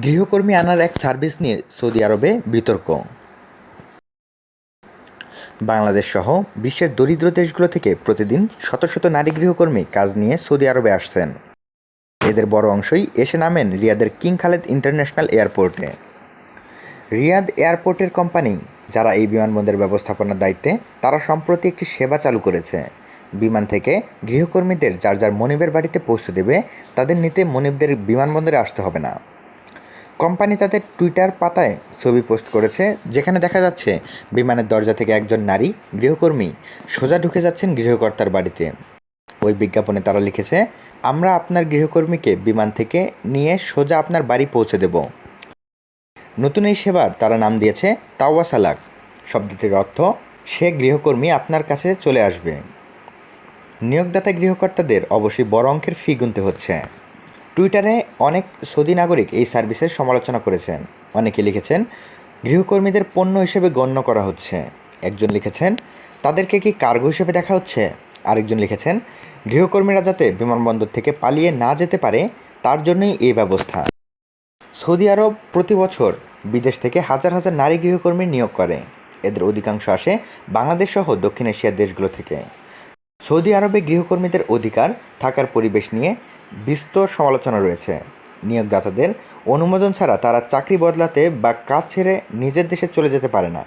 গৃহকর্মী আনার এক সার্ভিস নিয়ে সৌদি আরবে বিতর্ক। বাংলাদেশ সহ বিশ্বের দরিদ্র দেশগুলো থেকে প্রতিদিন শত শত নারী গৃহকর্মী কাজ নিয়ে সৌদি আরবে আসছেন। এদের বড় অংশই এসে নামেন রিয়াদের কিং খালেদ ইন্টারন্যাশনাল এয়ারপোর্টে। রিয়াদ এয়ারপোর্টের কোম্পানি, যারা এই বিমানবন্দরের ব্যবস্থাপনার দায়িত্বে, তারা সম্প্রতি একটি সেবা চালু করেছে। বিমান থেকে গৃহকর্মীদের যার যার মনিবের বাড়িতে পৌঁছে দেবে, তাদের নিতে মনিবদের বিমানবন্দরে আসতে হবে না। কোম্পানি তাদের টুইটার পাতায় ছবি পোস্ট করেছে, যেখানে দেখা যাচ্ছে বিমানের দরজা থেকে একজন নারী গৃহকর্মী সোজা ঢুকে যাচ্ছেন গৃহকর্তার বাড়িতে। ওই বিজ্ঞাপনে তারা লিখেছে, আমরা আপনার গৃহকর্মীকে বিমান থেকে নিয়ে সোজা আপনার বাড়ি পৌঁছে দেব। নতুন এই সেবার তারা নাম দিয়েছে তাওয়া সালাক শব্দটির অর্থ, সে গৃহকর্মী আপনার কাছে চলে আসবে। নিয়োগদাতা গৃহকর্তাদের অবশ্যই বড় অঙ্কের ফি গুনতে হচ্ছে। টুইটারে অনেক সৌদি নাগরিক এই সার্ভিসের সমালোচনা করেছেন। অনেকে লিখেছেন, গৃহকর্মীদের পণ্য হিসেবে গণ্য করা হচ্ছে। একজন লিখেছেন, তাদেরকে কি কার্গো হিসেবে দেখা হচ্ছে? আরেকজন লিখেছেন, গৃহকর্মীরা যাতে বিমানবন্দর থেকে পালিয়ে না যেতে পারে, তার জন্যই এই ব্যবস্থা। সৌদি আরব প্রতি বছর বিদেশ থেকে হাজার হাজার নারী গৃহকর্মী নিয়োগ করে। এদের অধিকাংশ আসে বাংলাদেশ সহ দক্ষিণ এশিয়ার দেশগুলো থেকে। সৌদি আরবে গৃহকর্মীদের অধিকার থাকার পরিবেশ নিয়ে বিস্তর সমালোচনা রয়েছে। নিয়োগদাতাদের অনুমোদন ছাড়া তারা চাকরি বদলাতে বা কাজ ছেড়ে নিজের দেশে চলে যেতে পারে না।